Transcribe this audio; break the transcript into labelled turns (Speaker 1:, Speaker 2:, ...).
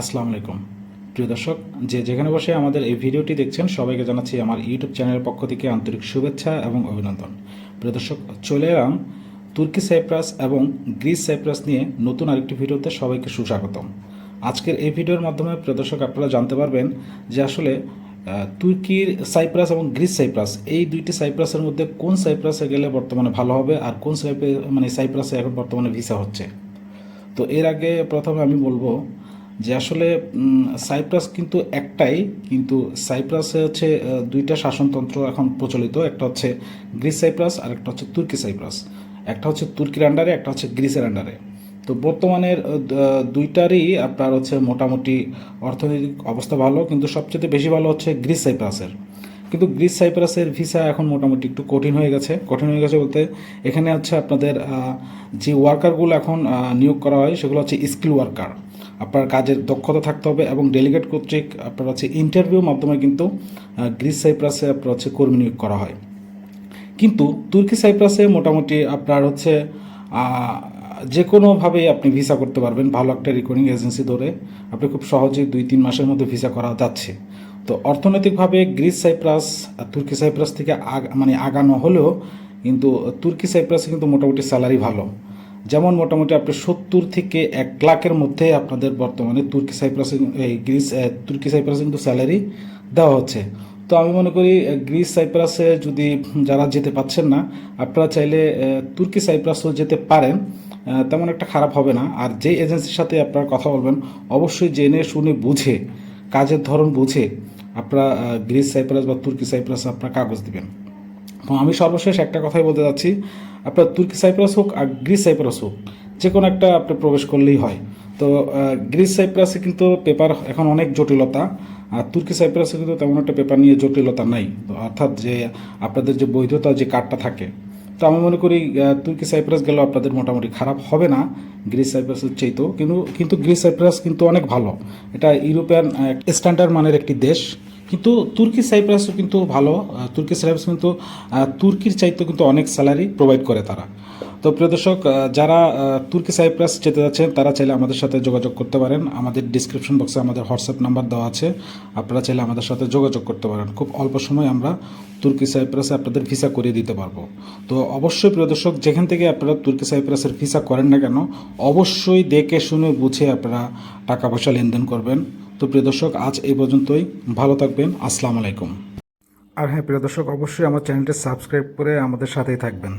Speaker 1: আসসালামু আলাইকুম। প্রিয় দর্শক, যে যেখানে বসে আমাদের এই ভিডিওটি দেখছেন, সবাইকে জানাচ্ছি আমার ইউটিউব চ্যানেলের পক্ষ থেকে আন্তরিক শুভেচ্ছা এবং অভিনন্দন। প্রিয় দর্শক, চলে এলাম তুর্কি সাইপ্রাস এবং গ্রিস সাইপ্রাস নিয়ে নতুন আরেকটি ভিডিওতে সবাইকে সুস্বাগতম। আজকের এই ভিডিওর মাধ্যমে, প্রিয় দর্শক, আপনারা জানতে পারবেন যে আসলে তুর্কির সাইপ্রাস এবং গ্রিস সাইপ্রাস, এই দুইটি সাইপ্রাসের মধ্যে কোন সাইপ্রাসে গেলে বর্তমানে ভালো হবে আর কোন সাইপ্রাস মানে সাইপ্রাসে এখন বর্তমানে ভিসা হচ্ছে? তো এর আগে প্রথমে আমি বলব যে আসলে সাইপ্রাস কিন্তু একটাই, কিন্তু সাইপ্রাসে হচ্ছে দুইটা শাসনতন্ত্র এখন প্রচলিত। একটা হচ্ছে গ্রিস সাইপ্রাস, আর একটা হচ্ছে তুর্কি সাইপ্রাস। একটা হচ্ছে তুর্কির আন্ডারে একটা হচ্ছে গ্রিসের আন্ডারে তো বর্তমানের দুইটারই আপনার হচ্ছে মোটামুটি অর্থনৈতিক অবস্থা ভালো, কিন্তু সবচেয়ে বেশি ভালো হচ্ছে গ্রিস সাইপ্রাসের। কিন্তু গ্রিস সাইপ্রাসের ভিসা এখন মোটামুটি একটু কঠিন হয়ে গেছে। কঠিন হয়ে গেছে বলতে, এখানে হচ্ছে আপনাদের যে ওয়ার্কারগুলো এখন নিয়োগ করা হয়, সেগুলো হচ্ছে স্কিল ওয়ার্কার আপনার কাজের দক্ষতা থাকতে হবে এবং ডেলিগেট কর্তৃক আপনার হচ্ছে ইন্টারভিউর মাধ্যমে কিন্তু গ্রিস সাইপ্রাসে আপনার হচ্ছে কর্মী নিয়োগ করা হয়। কিন্তু তুর্কি সাইপ্রাসে মোটামুটি আপনার হচ্ছে যে কোনোভাবেই আপনি ভিসা করতে পারবেন। ভালো একটা রিকর্ডিং এজেন্সি ধরে আপনি খুব সহজেই দুই, তিন মাসের মধ্যে ভিসা করা যাচ্ছে। তো অর্থনৈতিকভাবে গ্রিস সাইপ্রাস তুর্কি সাইপ্রাস থেকে আগ মানে আগানো হলেও কিন্তু তুর্কি সাইপ্রাসে কিন্তু মোটামুটি স্যালারি ভালো। যেমন মোটামুটি আপনি সত্তর থেকে এক লাখের মধ্যে আপনাদের বর্তমানে তুর্কি সাইপ্রাসে এই গ্রিস তুর্কি সাইপ্রাসে কিন্তু স্যালারি দেওয়া হচ্ছে। তো আমি মনে করি গ্রিস সাইপ্রাসে যদি যারা যেতে পাচ্ছেন না, আপনারা চাইলে তুর্কি সাইপ্রাসও যেতে পারেন। তেমন একটা খারাপ হবে না। আর যে এজেন্সির সাথে আপনারা কথা বলবেন, অবশ্যই জেনে শুনে বুঝে, কাজের ধরন বুঝে আপনারা গ্রিস সাইপ্রাস বা তুর্কি সাইপ্রাস আপনারা কাগজ দিবেন। তো আমি সর্বশেষ একটা কথাই বলতে যাচ্ছি। আপনার তুর্কি সাইপ্রাস হোক আর গ্রিস সাইপ্রাস হোক যে কোনো একটা আপনি প্রবেশ করলেই হয়। তো গ্রিস সাইপ্রাসে কিন্তু পেপার এখন অনেক জটিলতা, আর তুর্কি সাইপ্রাসে কিন্তু তেমন একটা পেপার নিয়ে জটিলতা নাই। তো অর্থাৎ যে আপনাদের যে বৈধতা, যে কার্ডটা থাকে, তো আমি মনে করি তুর্কি সাইপ্রাস গেলেও আপনাদের মোটামুটি খারাপ হবে না, গ্রিস সাইপ্রাসের চাইতেও। কিন্তু কিন্তু গ্রিস সাইপ্রাস কিন্তু অনেক ভালো। এটা ইউরোপিয়ান স্ট্যান্ডার্ড মানের একটি দেশ। কিন্তু তুর্কি সাইপ্রাসও কিন্তু ভালো তুর্কি সাইপ্রাস কিন্তু তুর্কির চাইতে কিন্তু অনেক স্যালারি প্রোভাইড করে তারা। তো প্রিয় দর্শক যারা তুর্কি সাইপ্রাস যেতে যাচ্ছেন, তারা চাইলে আমাদের সাথে যোগাযোগ করতে পারেন। আমাদের ডিসক্রিপশন বক্সে আমাদের হোয়াটসঅ্যাপ নাম্বার দেওয়া আছে। আপনারা চাইলে আমাদের সাথে যোগাযোগ করতে পারেন। খুব অল্প সময় আমরা তুর্কি সাইপ্রাসে আপনাদের ভিসা করিয়ে দিতে পারব। তো অবশ্যই প্রিয় দর্শক, যেখান থেকে আপনারা তুর্কি সাইপ্রাসের ভিসা করেন না কেন, অবশ্যই দেখে শুনে বুঝে আপনারা টাকা পয়সা লেনদেন করবেন। তো প্রিয় দর্শক, আজ এই পর্যন্তই। ভালো থাকবেন। আসসালামু আলাইকুম। আর হ্যাঁ প্রিয় দর্শক, অবশ্যই আমার চ্যানেলটি সাবস্ক্রাইব করে আমাদের সাথেই থাকবেন।